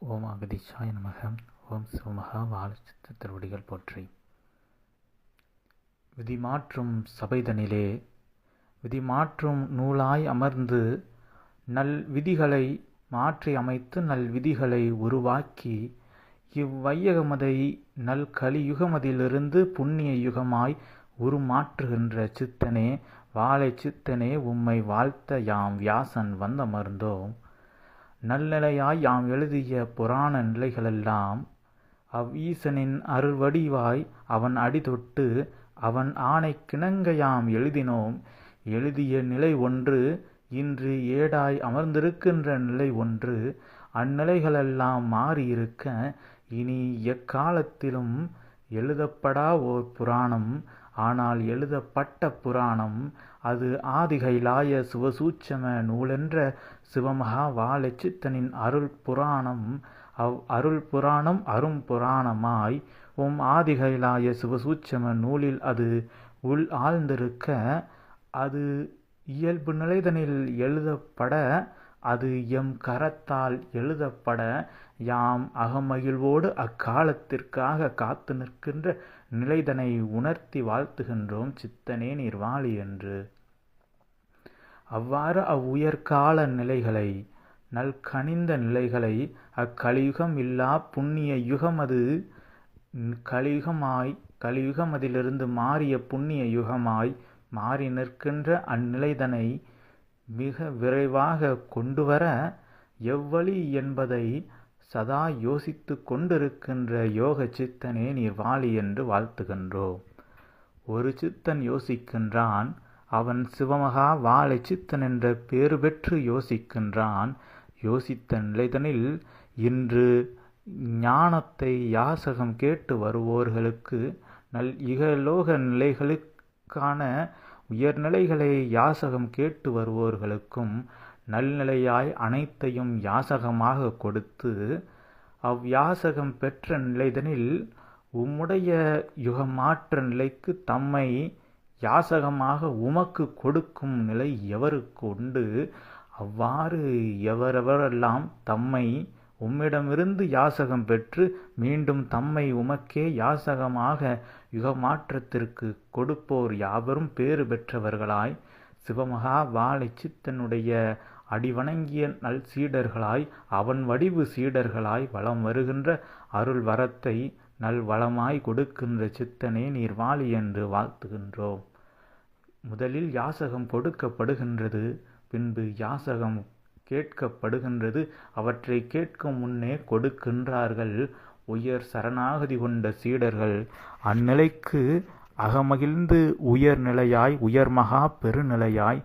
ஓம் அகதிஷாய நமக. ஓம் சிவமகா வாழச்சித்த திருவடிகள் போற்றி. விதி மாற்றும் சபைதனிலே விதி மாற்றும் நூலாய் அமர்ந்து நல் விதிகளை மாற்றி அமைத்து நல் விதிகளை உருவாக்கி இவ்வையகமதை நல் கலியுகமதிலிருந்து புண்ணிய யுகமாய் உருமாற்றுகின்ற சித்தனே வாழை சித்தனே உம்மை வாழ்த்த யாம் வியாசன் வந்தமர்ந்தோம். நல்நிலையாய் யாம் எழுதிய புராண நிலைகளெல்லாம் அவ் ஈசனின் அருள்வடிவாய் அவன் அடிதொட்டு அவன் ஆணை கிணங்க யாம் எழுதினோம். எழுதிய நிலை ஒன்று இன்று ஏடாய் அமர்ந்திருக்கின்ற நிலை ஒன்று அந்நிலைகளெல்லாம் மாறியிருக்க இனி எக்காலத்திலும் எழுதப்படா ஓர் புராணம். ஆனால் எழுதப்பட்ட புராணம் அது ஆதிகைலாய சிவசூட்சம நூலென்ற சிவமகா வாழச்சித்தனின் அருள் புராணம் அவ் அருள் புராணம் அரும் புராணமாய் உம் ஆதிகைலாய சிவசூட்சம நூலில் அது உள் ஆழ்ந்திருக்க அது இயல்பு நிலைதனில் எழுதப்பட அது எம் கரத்தால் எழுதப்பட யாம் அகமகிழ்வோடு அக்காலத்திற்காக காத்து நிற்கின்ற நிலைதனை உணர்த்தி வாழ்த்துகின்றோம் சித்தனே நீர் வாழி என்று. அவ்வாறு அவ்வுயர்கால நிலைகளை நல்கனிந்த நிலைகளை அக்கலியுகம் இல்லா புண்ணிய யுகம் அது கலியுகமாய் கலியுகமதிலிருந்து மாறிய புண்ணிய யுகமாய் மாறி நிற்கின்ற அந்நிலைதனை மிக விரைவாக கொண்டுவர எவ்வழி என்பதை சதா யோசித்து கொண்டிருக்கின்ற யோக சித்தனே நீர் வாழி என்று வாழ்த்துகின்றோம். ஒரு சித்தன் யோசிக்கின்றான் அவன் சிவமகா வாழை சித்தன் என்ற பேறு பெற்று யோசிக்கின்றான். யோசித்த நிலைதனில் இன்று ஞானத்தை யாசகம் கேட்டு வருவோர்களுக்கு நல் இகலோக நிலைகளுக்கான உயர்நிலைகளை யாசகம் கேட்டு வருவோர்களுக்கும் நல்நிலையாய் அனைத்தையும் யாசகமாக கொடுத்து அவ்யாசகம் பெற்ற நிலைதனில் உம்முடைய யுகமாற்ற நிலைக்கு தம்மை யாசகமாக உமக்கு கொடுக்கும் நிலை எவருக்கு உண்டு? அவ்வாறு எவரெவரெல்லாம் தம்மை உம்மிடமிருந்து யாசகம் பெற்று மீண்டும் தம்மை உமக்கே யாசகமாக யுகமாற்றத்திற்கு கொடுப்போர் யாவரும் பேறு பெற்றவர்களாய் சிவமகா வாழை சித்தனுடைய அடிவணங்கிய நல் சீடர்களாய் அவன் வடிவு சீடர்களாய் வளம் வருகின்ற அருள் வரத்தை நல் வளமாய் கொடுக்கின்ற சித்தனே நீர் வாழி என்று வாழ்த்துகின்றோம். முதலில் யாசகம் கொடுக்கப்படுகின்றது பின்பு யாசகம் கேட்கப்படுகின்றது. அவற்றை கேட்கும் முன்னே கொடுக்கின்றார்கள் உயர் சரணாகதி கொண்ட சீடர்கள். அந்நிலைக்கு அகமகிழ்ந்து உயர்நிலையாய் உயர்மகா பெருநிலையாய்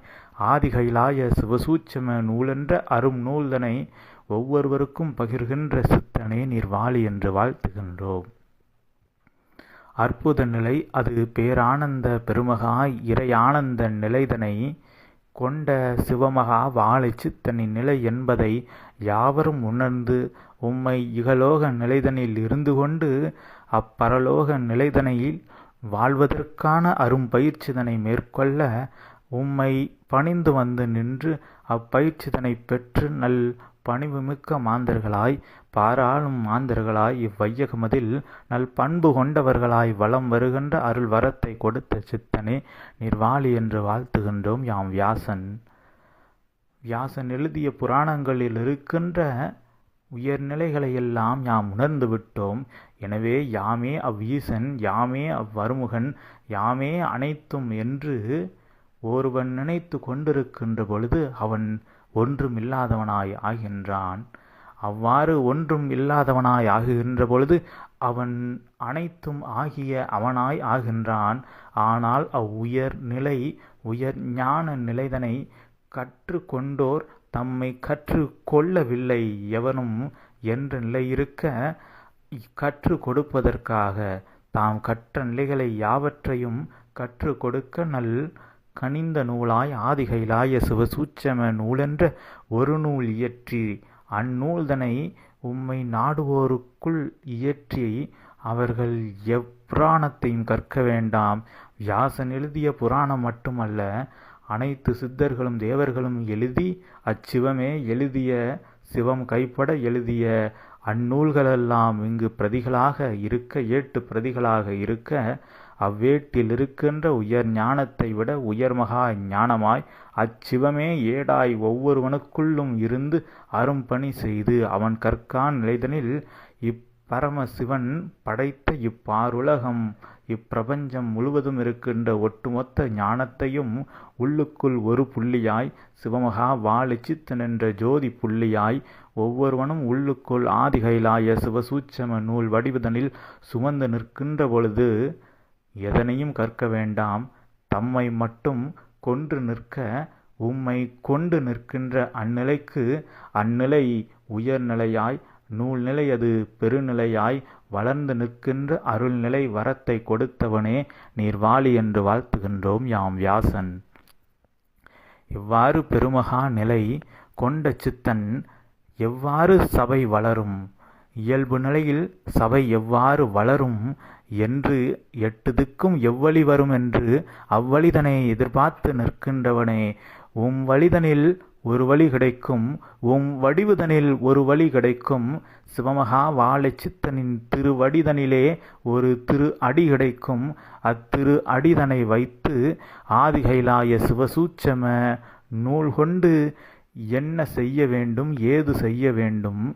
ஆதிகைலாய சிவசூட்சம நூலென்ற அரும் நூல்தனை ஒவ்வொருவருக்கும் பகிர்கின்ற சித்தனே நீர் வாழி என்று வாழ்த்துகின்றோம். அற்புத நிலை அது பேரானந்த பெருமகா இறையானந்த நிலைதனை கொண்ட சிவமகா வாழை சித்தனின் நிலை என்பதை யாவரும் உணர்ந்து உம்மை இகலோக நிலைதனில் இருந்து கொண்டு அப்பரலோக நிலைதனையில் வாழ்வதற்கான அரும் பயிற்சிதனை மேற்கொள்ள உம்மை பணிந்து வந்து நின்று அப்பயிற்சிதனை பெற்று நல் பணிவுமிக்க மாந்தர்களாய் பாராளும் மாந்தர்களாய் இவ்வையகமதில் நல் பண்பு கொண்டவர்களாய் வளம் வருகின்ற அருள் வரத்தை கொடுத்த சித்தனே நிர்வாளி என்று வாழ்த்துகின்றோம் யாம் வியாசன். வியாசன் எழுதிய புராணங்களில் இருக்கின்ற உயர்நிலைகளையெல்லாம் யாம் உணர்ந்து விட்டோம். எனவே யாமே அவ்வீசன் யாமே அவ்வருமுகன் யாமே அனைத்தும் என்று ஒருவன் நினைத்து கொண்டிருக்கின்ற பொழுது அவன் ஒன்றும் இல்லாதவனாய் ஆகின்றான். அவ்வாறு ஒன்றும் இல்லாதவனாய் ஆகுகின்ற பொழுது அவன் அனைத்தும் ஆகிய அவனாய் ஆகின்றான். ஆனால் அவ்வுயர் நிலை உயர் ஞான நிலைதனை கற்றுக்கொண்டோர் தம்மை கற்று கொள்ளவில்லை எவனும் என்ற நிலை இருக்க கற்று கொடுப்பதற்காக தாம் கற்ற நிலைகளை யாவற்றையும் கற்றுக் கொடுக்க நல் கனிந்த நூலாய் ஆதிகைலாய சிவசூட்சம நூலென்ற ஒரு நூல் இயற்றி அந்நூல்தனை உம்மை நாடுவோருக்குள் இயற்றி அவர்கள் எப்புராணத்தையும் கற்க வேண்டாம். வியாசன் எழுதிய புராணம் மட்டுமல்ல அனைத்து சித்தர்களும் தேவர்களும் எழுதி அச்சிவமே எழுதிய சிவம் கைப்பட எழுதிய அந்நூல்களெல்லாம் இங்கு பிரதிகளாக இருக்க ஏட்டு பிரதிகளாக இருக்க அவ்வேட்டில் இருக்கின்ற உயர் ஞானத்தை விட உயர்மகா ஞானமாய் அச்சிவமே ஏடாய் ஒவ்வொருவனுக்குள்ளும் இருந்து அரும்பணி செய்து அவன் கற்கான் நிலைதனில் இப்பரமசிவன் படைத்த இப்பாருலகம். இப்பிரபஞ்சம் முழுவதும் இருக்கின்ற ஒட்டுமொத்த ஞானத்தையும் உள்ளுக்குள் ஒரு புள்ளியாய் சிவமகா வாழிச்சித்தன் நின்ற ஜோதி புள்ளியாய் ஒவ்வொருவனும் உள்ளுக்குள் ஆதிகைலாய சிவசூட்சம நூல் வடிவதனில் சுமந்து நிற்கின்ற பொழுது எதனையும் கற்க வேண்டாம். தம்மை மட்டும் கொன்று நிற்க உம்மை கொண்டு நிற்கின்ற அந்நிலைக்கு அந்நிலை உயர்நிலையாய் நூல்நிலை அது பெருநிலையாய் வளர்ந்து நிற்கின்ற அருள்நிலை வரத்தை கொடுத்தவனே நீர் வாழி என்று வாழ்த்துகின்றோம் யாம் வியாசன். இவ்வாறு பெருமகா நிலை கொண்ட சித்தன் எவ்வாறு சபை வளரும்? இயல்பு நிலையில் சபை எவ்வாறு வளரும் என்று எட்டு திக்கும் எவ்வழி வரும் என்று அவ்வழிதனை எதிர்பார்த்து நிற்கின்றவனே. உம் வழிதனில் ஒரு வழி கிடைக்கும் உம் வடிவுதனில் ஒரு வழி கிடைக்கும். சிவமகா வாழை சித்தனின் திருவடிதனிலே ஒரு திரு அடி கிடைக்கும். அத்திரு அடிதனை வைத்து ஆதிகைலாய சிவசூச்சம நூல் கொண்டு என்ன செய்ய வேண்டும் ஏது செய்ய வேண்டும்?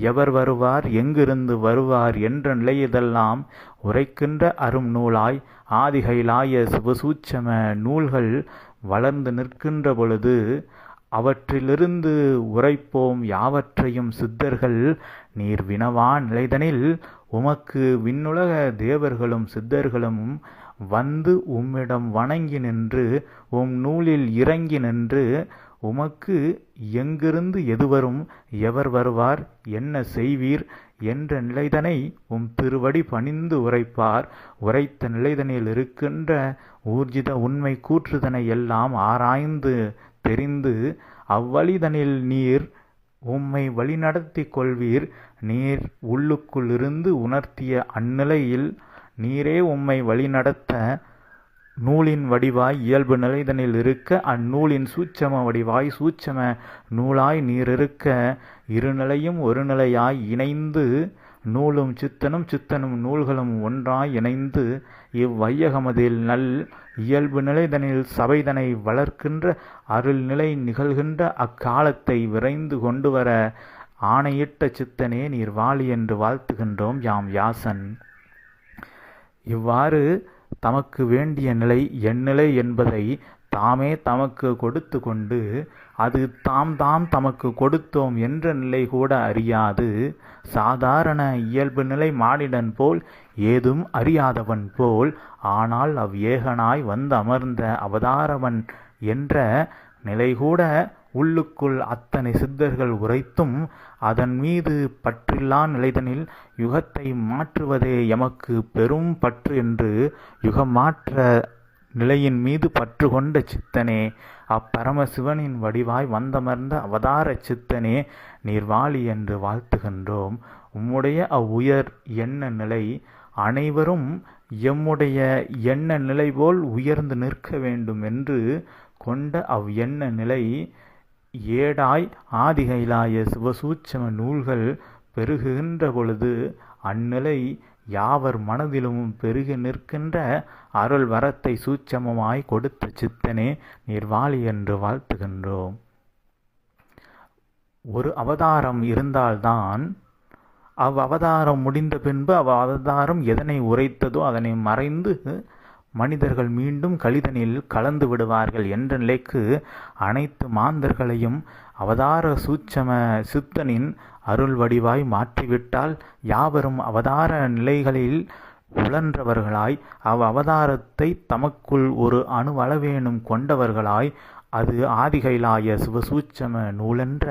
எவர் வருவார்? எங்கிருந்து வருவார்? என்ற நிலையதெல்லாம் உரைக்கின்ற அரும் நூலாய் ஆதிகைலாய சிவசூச்சம நூல்கள் வளர்ந்து நிற்கின்ற பொழுது அவற்றிலிருந்து உரைப்போம் யாவற்றையும் சித்தர்கள். நீர் வினவா நிலைதனில் உமக்கு விண்ணுலக தேவர்களும் சித்தர்களும் வந்து உம்மிடம் வணங்கி நின்று உம் நூலில் இறங்கி நின்று உமக்கு எங்கிருந்து எதுவரும் எவர் வருவார் என்ன செய்வீர் என்ற நிலைதனை உம் திருவடி பணிந்து உரைப்பார். உரைத்த நிலைதனில் இருக்கின்ற ஊர்ஜித உண்மை கூற்றுதனை எல்லாம் ஆராய்ந்து தெரிந்து அவ்வழிதனில் நீர் உம்மை வழிநடத்தி கொள்வீர். நீர் உள்ளுக்குள் இருந்து உணர்த்திய அந்நிலையில் நீரே உம்மை வழிநடத்த நூலின் வடிவாய் இயல்பு நிலைதனில் இருக்க அந்நூலின் சூட்சம வடிவாய் சூட்சம நூலாய் நீரிருக்க இருநிலையும் ஒரு நிலையாய் இணைந்து நூலும் சித்தனும் சித்தனும் நூல்களும் ஒன்றாய் இணைந்து இவ்வையகமதில் நல் இயல்பு நிலைதனில் சபைதனை வளர்க்கின்ற அருள்நிலை நிகழ்கின்ற அக்காலத்தை விரைந்து கொண்டு வர ஆணையிட்ட சித்தனே நீர் வாழி என்று வாழ்த்துகின்றோம் யாம் யாசன் இவ்வாறு தமக்கு வேண்டிய நிலை என்னிலை என்பதை தாமே தமக்கு கொடுத்து கொண்டு அது தாம் தாம் தமக்கு கொடுத்தோம் என்ற நிலை கூட அறியாது. சாதாரண இயல்பு நிலை மானிடன் போல் ஏதும் அறியாதவன் போல் ஆனால் அவ் ஏகனாய் வந்து அமர்ந்த அவதாரவன் என்ற நிலை கூட உள்ளுக்குள் அத்தனை சித்தர்கள் உரைத்தும் அதன் மீது பற்றில்லா நிலைதனில் யுகத்தை மாற்றுவதே எமக்கு பெரும் பற்று என்று யுகமாற்ற நிலையின் மீது பற்று கொண்ட சித்தனே அப்பரமசிவனின் வடிவாய் வந்தமர்ந்த அவதார சித்தனே நீர்வாளி என்று வாழ்த்துகின்றோம். உம்முடைய அவ்வுயர் எண்ண நிலை? அனைவரும் எம்முடைய எண்ண நிலை போல் உயர்ந்து நிற்க வேண்டும் என்று கொண்ட அவ் எண்ண நிலை? ஏடாய் ஆதிகைலாய சிவசூட்சம நூல்கள் பெருகுகின்ற பொழுது அந்நிலை யாவர் மனதிலும் பெருகி நிற்கின்ற அருள் வரத்தை சூட்சமமாய் கொடுத்த சித்தனே நிர்வாளி என்று வாழ்த்துகின்றோம். ஒரு அவதாரம் இருந்தால்தான் அவ் அவதாரம் முடிந்த பின்பு அவ் அவதாரம் எதனை உரைத்ததோ அதனை மறைந்து மனிதர்கள் மீண்டும் கலிதனில் கலந்து விடுவார்கள் என்ற நிலைக்கு அனைத்து மாந்தர்களையும் அவதார சூட்சம சித்தனின் அருள் வடிவாய் மாற்றிவிட்டால் யாவரும் அவதார நிலைகளில் உழன்றவர்களாய் அவ் அவதாரத்தை தமக்குள் ஒரு அணுவளவேனும் கொண்டவர்களாய் அது ஆதிகைலாய சிவசூட்சம நூலென்ற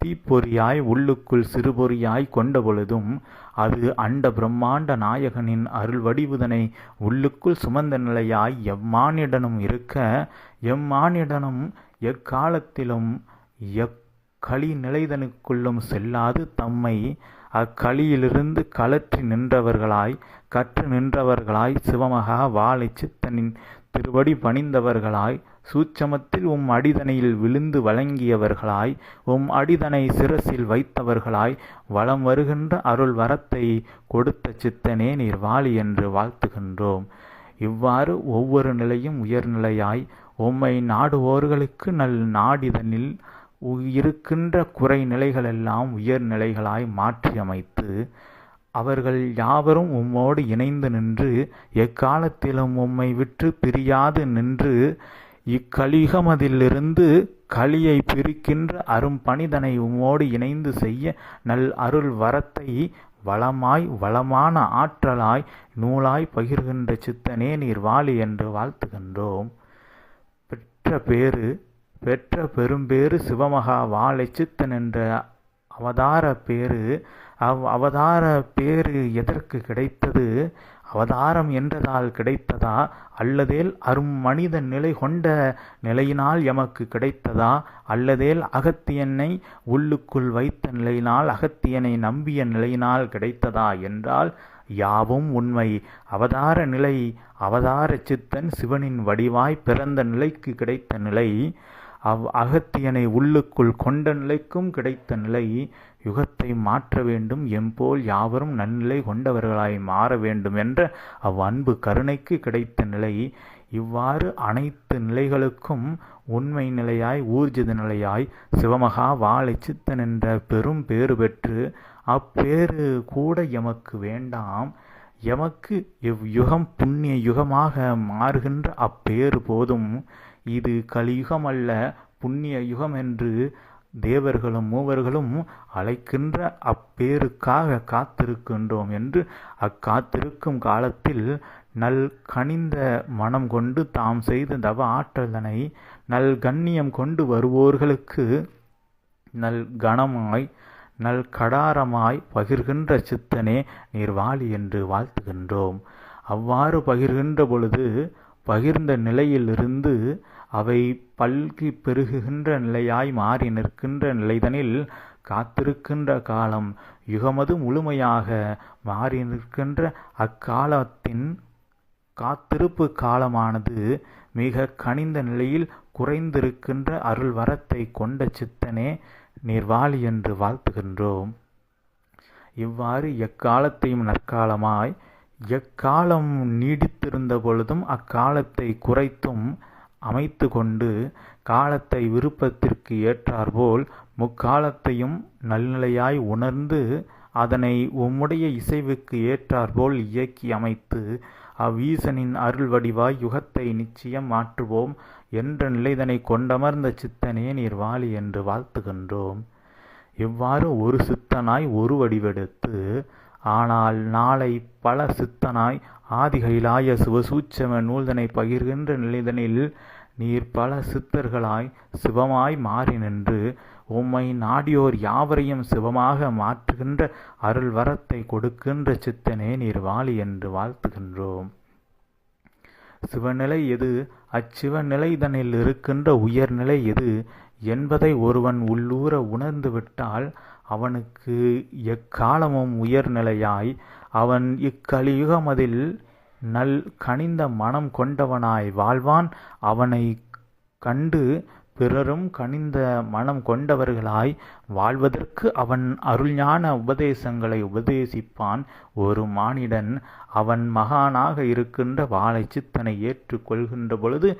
தீப்பொறியாய் உள்ளுக்குள் சிறுபொறியாய் கொண்ட பொழுதும் அது அண்ட பிரம்மாண்ட நாயகனின் அருள் வடிவுதனை உள்ளுக்குள் சுமந்த நிலையாய் எம்மானிடனும் இருக்க எம்மானிடனும் எக்காலத்திலும் எக்களி நிலைதனுக்குள்ளும் செல்லாது தம்மை. அக்களியிலிருந்து கலற்றி நின்றவர்களாய் கற்று நின்றவர்களாய் சிவமகா வாழை சித்தனின் திருவடி பணிந்தவர்களாய் சூட்சமத்தில் உம் அடிதனையில் விழுந்து வழங்கியவர்களாய் உம் அடிதனை சிரசில் வைத்தவர்களாய் வலம் வருகின்ற அருள் வரத்தை கொடுத்த சித்தனே நீர் வாழி என்று வாழ்த்துகின்றோம். இவ்வாறு ஒவ்வொரு நிலையும் உயர்நிலையாய் உம்மை நாடுவோர்களுக்கு நல் நாடிதனில் இருக்கின்ற குறை நிலைகளெல்லாம் உயர்நிலைகளாய் மாற்றியமைத்து அவர்கள் யாவரும் உம்மோடு இணைந்து நின்று எக்காலத்திலும் உம்மை விற்று பிரியாது நின்று இக்கலிகமதிலிருந்து களியை பிரிக்கின்ற அரும்பணிதனை உம்மோடு இணைந்து செய்ய நல் அருள் வரத்தை வளமாய் வளமான ஆற்றலாய் நூலாய் பகிர்கின்ற சித்தனே நீர் வாழி என்று வாழ்த்துகின்றோம். பெற்ற பேரு பெற்ற பெரும்பேறு சிவமகா வாழை சித்தன் என்ற அவதார பேறு அவ் அவதார பேர் எதற்கு கிடைத்தது? அவதாரம் என்றதால் கிடைத்ததா? அல்லதேல் அரும் மனித நிலை கொண்ட நிலையினால் எமக்கு கிடைத்ததா? அல்லதேல் அகத்தியனை உள்ளுக்குள் வைத்த நிலையினால் அகத்தியனை நம்பிய நிலையினால் கிடைத்ததா என்றால் யாவும் உண்மை. அவதார நிலை அவதார சித்தன் சிவனின் வடிவாய் பிறந்த நிலைக்கு கிடைத்த நிலை. அவ் அகத்தியனை உள்ளுக்குள் கொண்ட நிலைக்கும் கிடைத்த நிலை யுகத்தை மாற்ற வேண்டும். எம்போல் யாவரும் நன்னிலை கொண்டவர்களாய் மாற வேண்டும் என்ற அவ் அன்பு கருணைக்கு கிடைத்த நிலை. இவ்வாறு அனைத்து நிலைகளுக்கும் உண்மை நிலையாய் ஊர்ஜித நிலையாய் சிவமகா வாழை சித்தன் என்ற பெரும் பேறு பெற்று அப்பேறு கூட எமக்கு வேண்டாம். எமக்கு இவ்யுகம் புண்ணிய யுகமாக மாறுகின்ற அப்பேறு போதும். இது கலியுகம் அல்ல புண்ணிய யுகம் என்று தேவர்களும் மூவர்களும் அழைக்கின்ற அப்பேருக்காக காத்திருக்கின்றோம் என்று அக்காத்திருக்கும் காலத்தில் நல் கனிந்த மனம் கொண்டு தாம் செய்த தவ ஆற்றலனை நல் கண்ணியம் கொண்டு வருவோர்களுக்கு நல் கணமாய் நல் கடாரமாய் பகிர்கின்ற சித்தனே நீர் வாழி என்று வாழ்த்துகின்றோம். அவ்வாறு பகிர்கின்ற பொழுது பகிர்ந்த நிலையிலிருந்து அவை பல்கி பெருகுகின்ற நிலையாய் மாறி நிற்கின்ற நிலைதனில் காத்திருக்கின்ற காலம் யுகமது முழுமையாக மாறி நிற்கின்ற அக்காலத்தின் காத்திருப்பு காலமானது மிக கனிந்த நிலையில் குறைந்திருக்கின்ற அருள் வரத்தை கொண்ட சித்தனே நீர்வாழி என்று வாழ்த்துகின்றோம். இவ்வாறு எக்காலத்தையும் நற்காலமாய் எக்காலம் நீடித்திருந்த பொழுதும் அக்காலத்தை குறைத்தும் அமைத்து கொண்டு காலத்தை விருப்பத்திற்கு ஏற்றாற்போல் முக்காலத்தையும் நல்நிலையாய் உணர்ந்து அதனை உம்முடைய இசைவுக்கு ஏற்றாற்போல் இயக்கி அமைத்து அவ்வீசனின் அருள் வடிவாய் யுகத்தை நிச்சயம் மாற்றுவோம் என்ற நிலைதனை கொண்டமர்ந்த சித்தனே நீர் வாழி என்று வாழ்த்துகின்றோம். இவ்வாறு ஒரு சித்தனாய் ஒரு வடிவெடுத்து ஆனால் நாளை பல சித்தனாய் ஆதிகைலாய சிவசூட்சம நூல்தனை பகிர்கின்ற நிலைதனில் நீர் பல சித்தர்களாய் சிவமாய் மாறி நின்று உம்மை நாடியோர் யாவரையும் சிவமாக மாற்றுகின்ற அருள் வரத்தை கொடுக்கின்ற சித்தனே நீர் வாழி என்று வாழ்த்துகின்றோம். சிவநிலை எது? அச்சிவநிலைதனில் இருக்கின்ற உயர்நிலை எது? என்பதை ஒருவன் உள்ளூர உணர்ந்துவிட்டால் அவனுக்கு எக்காலமும் உயர்நிலையாய் அவன் இக்கலியுகமதில் நல் கனிந்த மனம் கொண்டவனாய் வாழ்வான். அவனை கண்டு பிறரும் கனிந்த மனம் கொண்டவர்களாய் வாழ்வதற்கு அவன் அருள்ஞான உபதேசங்களை உபதேசிப்பான். ஒரு மானிடன் அவன் மகானாக இருக்கின்ற வாழை சித்தனை ஏற்றுக்கொள்கின்ற பொழுது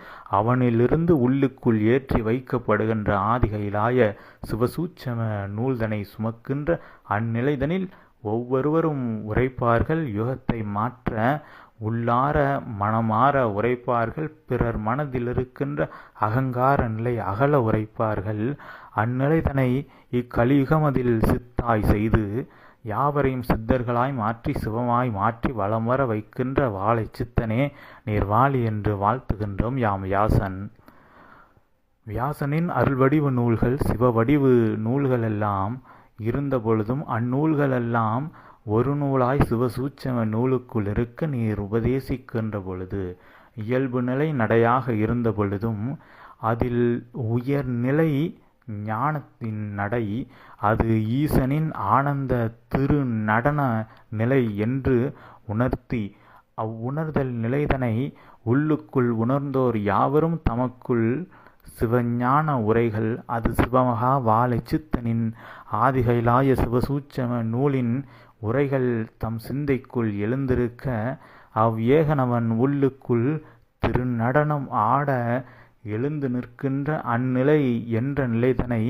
அவனிலிருந்து உள்ளுக்குள் ஏற்றி வைக்கப்படுகின்ற ஆதிகையிலாய சிவசூட்சம நூல்தனை சுமக்கின்ற அந்நிலைதனில் ஒவ்வொருவரும் உரைப்பார்கள். யுகத்தை மாற்ற உள்ளார மனமாற உரைப்பார்கள் பிறர் மனதில் இருக்கின்ற அகங்கார நிலை அகல உரைப்பார்கள். அந்நிலை அந்நிலைதனை இக்கலியுகமதில் சித்தாய் செய்து யாவரையும் சித்தர்களாய் மாற்றி சிவமாய் மாற்றி வளம் வர வைக்கின்ற வாழை சித்தனே நீர் வாழி என்று வாழ்த்துகின்றோம் யாம் வியாசன். வியாசனின் அருள்வடிவு நூல்கள் சிவவடிவு நூல்களெல்லாம் இருந்த பொழுதும் அந்நூல்களெல்லாம் ஒரு நூலாய் சிவசூட்சம நூலுக்குள் இருக்க நீர் உபதேசிக்கின்ற பொழுது இயல்பு நிலை நடையாக இருந்த பொழுதும் அதில் உயர்நிலை ஞானத்தின் நடை அது ஈசனின் ஆனந்த திரு நடன நிலை என்று உணர்த்தி அவ்வுணர்தல் நிலைதனை உள்ளுக்குள் உணர்ந்தோர் யாவரும் தமக்குள் சிவஞான உரைகள் அது சிவமகா வாழை சித்தனின் ஆதிகைலாய சிவசூட்சம நூலின் உரைகள் தம் சிந்தைக்குள் எழுந்திருக்க அவ்வேகனவன் உள்ளுக்குள் திருநடனம் ஆட எழுந்து நிற்கின்ற அந்நிலை என்ற நிலைதனை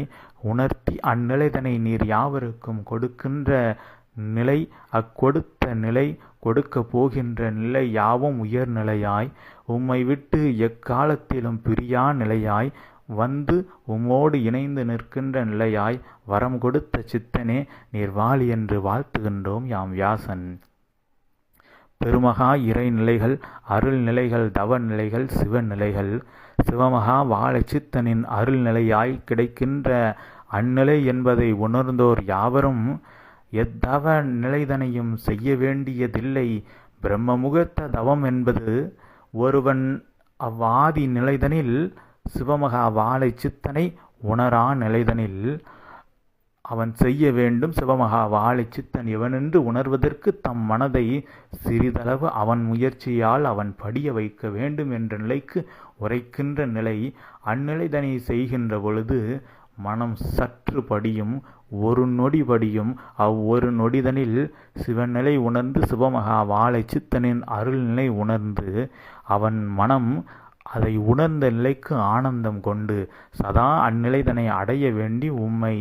உணர்த்தி அந்நிலைதனை நீர் யாவருக்கும் கொடுக்கின்ற நிலை அக்கொடுத்த நிலை கொடுக்கப் போகின்ற நிலை யாவும் உயர்நிலையாய் உம்மை விட்டு எக்காலத்திலும் பிரியா நிலையாய் வந்து உம்மோடு இணைந்து நிற்கின்ற நிலையாய் வரம் கொடுத்த சித்தனே நீர் வாழி என்று வாழ்த்துகின்றோம் யாம் வியாசன். பெருமகா இறைநிலைகள் அருள்நிலைகள் தவநிலைகள் சிவநிலைகள் சிவமகா வாழை சித்தனின் அருள்நிலையாய் கிடைக்கின்ற அந்நிலை என்பதை உணர்ந்தோர் யாவரும் எத்தவ நிலைதனையும் செய்ய வேண்டியதில்லை. பிரம்மமுகத்த தவம் என்பது ஒருவன் அவ்வாதி நிலைதனில் சிவமகா வாழை சித்தனை உணரா நிலைதனில். அவன் செய்ய வேண்டும் சிவமகா வாழை சித்தன் எவனென்று உணர்வதற்கு தம் மனதை சிறிதளவு அவன் முயற்சியால் அவன் படிய வைக்க வேண்டும் என்ற நிலைக்கு உரைக்கின்ற நிலை அந்நிலைதனை செய்கின்ற பொழுது மனம் சற்று படியும் ஒரு நொடி படியும். அவ்வொரு நொடிதனில் சிவநிலை உணர்ந்து சிவமகா வாழை சித்தனின் அருள்நிலை உணர்ந்து அவன் மனம் அதை உணர்ந்த நிலைக்கு ஆனந்தம் கொண்டு சதா அந்நிலைதனை அடைய வேண்டி உம்மை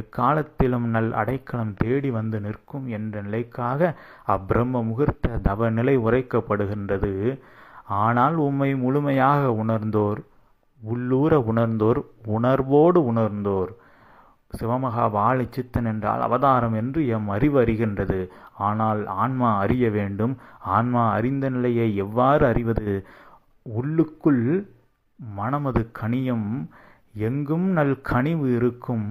எக்காலத்திலும் நல் அடைக்கலம் தேடி வந்து நிற்கும் என்ற நிலைக்காக அப்பிரம்ம முகூர்த்த தவ நிலை உரைக்கப்படுகின்றது. ஆனால் உம்மை முழுமையாக உணர்ந்தோர் உள்ளூர உணர்ந்தோர் உணர்வோடு உணர்ந்தோர். சிவமகா வாழை சித்தன் என்றால் அவதாரம் என்று எம் அறிவு அறிகின்றது. ஆனால் ஆன்மா அறிய வேண்டும். ஆன்மா அறிந்த நிலையை எவ்வாறு அறிவது? உள்ளுக்குள் மனமது கனியும் எங்கும் நல் கனிவு இருக்கும்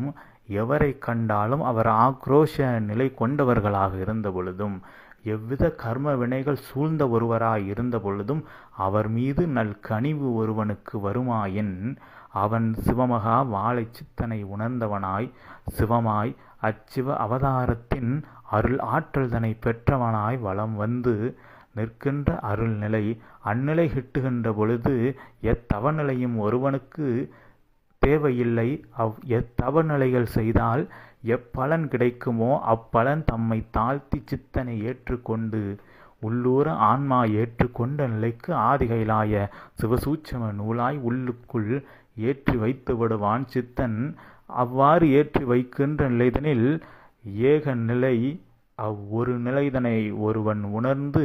எவரை கண்டாலும் அவர் ஆக்ரோஷ நிலை கொண்டவர்களாக இருந்த பொழுதும் எவ்வித கர்ம வினைகள் சூழ்ந்த ஒருவராய் இருந்த பொழுதும் அவர் மீது நல் கனிவு ஒருவனுக்கு வருமாயின் அவன் சிவமகா வாழை சித்தனை உணர்ந்தவனாய் சிவமாய் அச்சிவ அவதாரத்தின் அருள் ஆற்றல்தனை பெற்றவனாய் வலம் வந்து நிற்கின்ற அருள்நிலை அந்நிலை கிட்டுகின்ற பொழுது எத்தவநிலையும் ஒருவனுக்கு தேவையில்லை. அவ் எத்தவநிலைகள் செய்தால் எப்பலன் கிடைக்குமோ அப்பலன் தம்மை தாழ்த்தி சித்தனை ஏற்றுக்கொண்டு உள்ளூர ஆன்மா ஏற்றுக்கொண்ட நிலைக்கு ஆதிகைலாய சிவசூட்சம நூலாய் உள்ளுக்குள் ஏற்றி வைத்து விடுவான் சித்தன். அவ்வாறு ஏற்றி வைக்கின்ற நிலைதனில் ஏக நிலை அவ்வொரு நிலைதனை ஒருவன் உணர்ந்து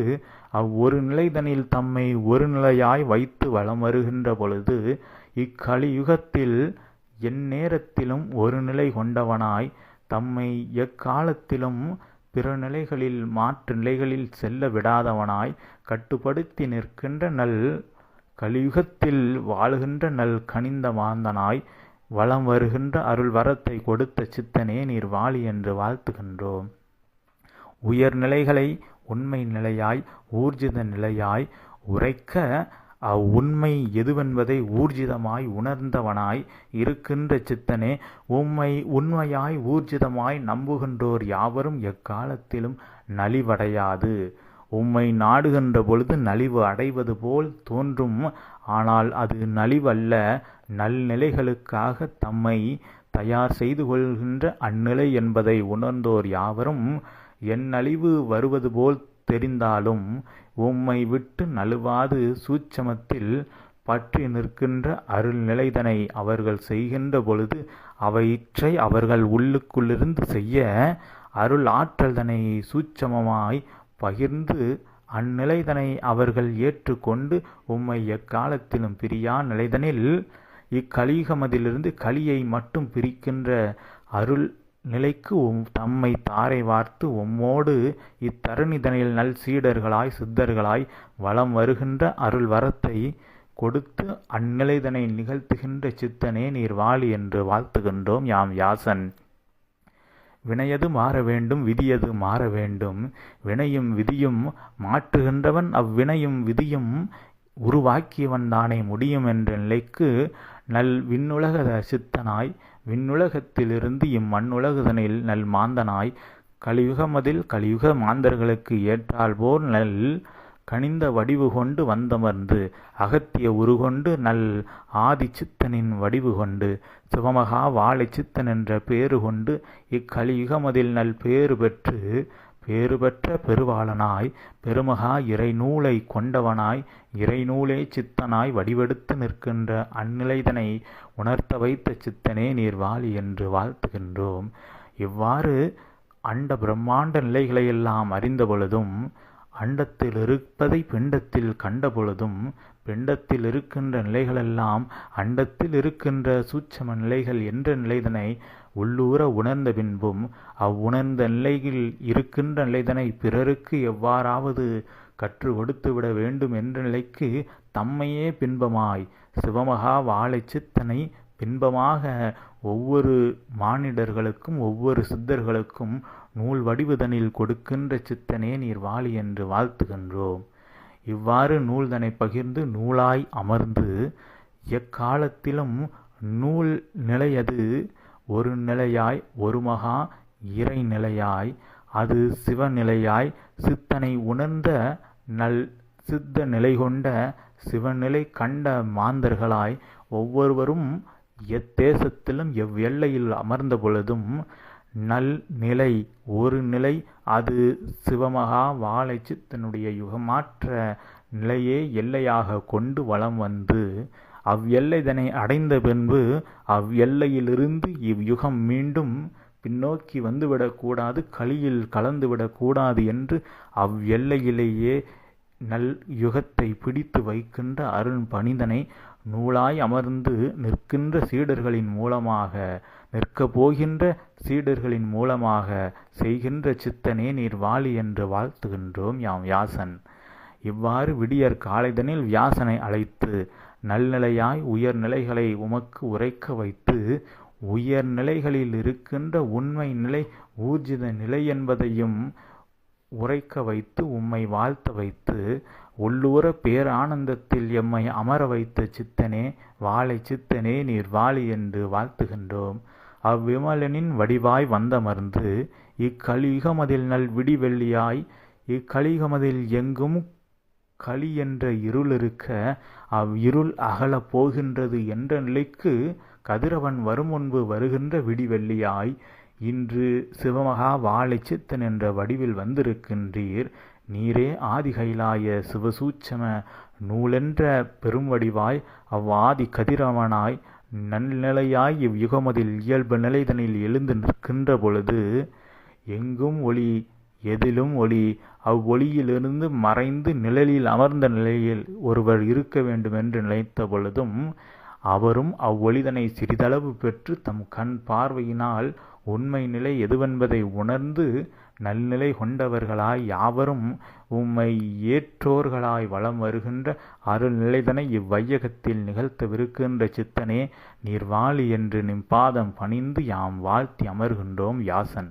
அவ்வொரு நிலைதனில் தம்மை ஒரு நிலையாய் வைத்து வலம் வருகின்ற பொழுது இக்கலியுகத்தில் எந்நேரத்திலும் ஒரு நிலை கொண்டவனாய் தம்மை எக்காலத்திலும் பிற நிலைகளில் மாற்று நிலைகளில் செல்ல விடாதவனாய் கட்டுப்படுத்தி நிற்கின்ற நல் கலியுகத்தில் வாழுகின்ற நல் கனிந்த மாந்தனாய் வலம் வருகின்ற அருள் வரத்தை கொடுத்த சித்தனே நீர் வாழி என்று வாழ்த்துகின்றோம். உயர்நிலைகளை உண்மை நிலையாய் ஊர்ஜித நிலையாய் உரைக்க அவ்வுண்மை எதுவென்பதை ஊர்ஜிதமாய் உணர்ந்தவனாய் இருக்கின்ற சித்தனே உம்மை உண்மையாய் ஊர்ஜிதமாய் நம்புகின்றோர் யாவரும் எக்காலத்திலும் நலிவடையாது. உம்மை நாடுகின்ற பொழுது நலிவு அடைவது போல் தோன்றும் ஆனால் அது நலிவல்ல. நல்நிலைகளுக்காக தம்மை தயார் செய்து கொள்கின்ற அந்நிலை என்பதை உணர்ந்தோர் யாவரும் என் வருவது போல் தெரிந்தாலும் உம்மை விட்டு நழுவாது சூட்சமத்தில் பற்றி நிற்கின்ற அருள்நிலைதனை அவர்கள் செய்கின்ற பொழுது அவற்றை அவர்கள் உள்ளுக்குள்ளிருந்து செய்ய அருள் ஆற்றல்தனை சூட்சமமாய் பகிர்ந்து அந்நிலைதனை அவர்கள் ஏற்றுக்கொண்டு உம்மை எக்காலத்திலும் பிரியா நிலைதனில் இக்கலிகமதிலிருந்து கலியை மட்டும் பிரிக்கின்ற அருள் நிலைக்கு உம் தம்மை தாரை வார்த்து உம்மோடு இத்தருணிதனில் நல் சீடர்களாய் சித்தர்களாய் வலம் வருகின்ற அருள் வரத்தை கொடுத்து அந்நிலைதனை நிகழ்த்துகின்ற சித்தனே நீர் வாழி என்று வாழ்த்துகின்றோம் யாம் யாசன். வினையது மாற வேண்டும் விதியது மாற வேண்டும். வினையும் விதியும் மாற்றுகின்றவன் அவ்வினையும் விதியும் உருவாக்கியவன் தானே முடியும் என்ற நிலைக்கு நல் விண்ணுலக சித்தனாய் விண்ணுலகத்திலிருந்து இம்மண்ணுலகுதனில் நல் மாந்தனாய் கலியுகமதில் கலியுக மாந்தர்களுக்கு ஏற்றால் போர் நல் கனிந்த வடிவு கொண்டு வந்தமர்ந்து அகத்திய உருகொண்டு நல் ஆதி சித்தனின் வடிவு கொண்டு சிவமகா வாழை சித்தன் என்ற பேறு கொண்டு இக்கலியுகமதில் நல் பேறு பெற்று பேறுபெற்ற பெருவாளனாய் பெருமகா இறைநூலை கொண்டவனாய் இறைநூலே சித்தனாய் வடிவெடுத்து நிற்கின்ற அந்நிலைதனை உணர்த்த வைத்த சித்தனே நீர் வாழி என்று வாழ்த்துகின்றோம். இவ்வாறு அண்ட பிரம்மாண்ட நிலைகளையெல்லாம் அறிந்த பொழுதும் அண்டத்தில் இருப்பதை பிண்டத்தில் கண்ட பொழுதும் பிண்டத்தில் இருக்கின்ற நிலைகளெல்லாம் அண்டத்தில் இருக்கின்ற சூட்சம நிலைகள் என்ற நிலைதனை உள்ளூர உணர்ந்த பின்பும் அவ்வுணர்ந்த நிலையில் இருக்கின்ற நிலைதனை பிறருக்கு எவ்வாறாவது கற்று கொடுத்து விட வேண்டும் என்ற நிலைக்கு தம்மையே பின்பமாய் சிவமகா வாழை சித்தனை பின்பமாக ஒவ்வொரு மானிடர்களுக்கும் ஒவ்வொரு சித்தர்களுக்கும் நூல் வடிவுதனில் கொடுக்கின்ற சித்தனே நீர் வாழி என்று வாழ்த்துகின்றோம். இவ்வாறு நூல்தனை பகிர்ந்து நூலாய் அமர்ந்து எக்காலத்திலும் நூல் நிலையது ஒரு நிலையாய் ஒரு மகா இறை நிலையாய் அது சிவநிலையாய் சித்தனை உணர்ந்த நல் சித்த நிலை கொண்ட சிவநிலை கண்ட மாந்தர்களாய் ஒவ்வொருவரும் எத்தேசத்திலும் எவ்வெல்லையில் அமர்ந்த பொழுதும் நல் நிலை ஒரு நிலை அது சிவமகா வாழை சித்தனுடைய யுகமாற்ற நிலையே எல்லையாக கொண்டு வளம் வந்து அவ்வெல்லைதனை அடைந்த பின்பு அவ்வெல்லையிலிருந்து இவ்யுகம் மீண்டும் பின்னோக்கி வந்துவிடக்கூடாது களியில் கலந்துவிடக்கூடாது என்று அவ்வெல்லையிலேயே நல் யுகத்தை பிடித்து வைக்கின்ற அருண் பணிதனை நூலாய் அமர்ந்து நிற்கின்ற சீடர்களின் மூலமாக நிற்கப் போகின்ற சீடர்களின் மூலமாக செய்கின்ற சித்தனே நீர் வாழி என்று வாழ்த்துகின்றோம் யாம் வியாசன். இவ்வாறு விடியற் காலைதனில் வியாசனை அழைத்து நல்நிலையாய் உயர்நிலைகளை உமக்கு உரைக்க வைத்து உயர்நிலைகளில் இருக்கின்ற உண்மை நிலை ஊர்ஜித நிலை என்பதையும் உரைக்க வைத்து உம்மை வாழ்த்த வைத்து உள்ளூர பேரானந்தத்தில் எம்மை அமர வைத்த சித்தனே வாழை சித்தனே நீர் வாழி என்று வாழ்த்துகின்றோம். அவ்விமலனின் வடிவாய் வந்தமர்ந்து இக்கலிகமதில் நல் விடிவெள்ளியாய் இக்கலிகமதில் எங்கும் களி என்ற இருள் இருக்க அவ்விருள் அகலப் போகின்றது என்ற நிலைக்கு கதிரவன் வரும் முன்பு வருகின்ற விடிவெள்ளியாய் இன்று சிவமகா வாழை சித்தன் என்ற வடிவில் வந்திருக்கின்றீர். நீரே ஆதிகைலாய சிவசூட்சம நூலென்ற பெரும் வடிவாய் அவ்வாதி கதிரவனாய் நன்னிலையாய் இவ்யுகமதில் இயல்பு நிலைதனில் எழுந்து நிற்கின்ற பொழுது எங்கும் ஒளி எதிலும் ஒளி. அவ்வொளியிலிருந்து மறைந்து நிழலில் அமர்ந்த நிலையில் ஒருவர் இருக்க வேண்டுமென்று நினைத்த பொழுதும் அவரும் அவ்வொளிதனை சிறிதளவு பெற்று தம் கண் பார்வையினால் உண்மை நிலை எதுவென்பதை உணர்ந்து நல்நிலை கொண்டவர்களாய் யாவரும் உம்மை ஏற்றோர்களாய் வலம் வருகின்ற அருள்நிலைதனை இவ்வையகத்தில் நிகழ்த்தவிருக்கின்ற சித்தனே நீர் வாழி என்று நிம்பாதம் பணிந்து யாம் வாழ்த்தி அமர்கின்றோம் யாசன்.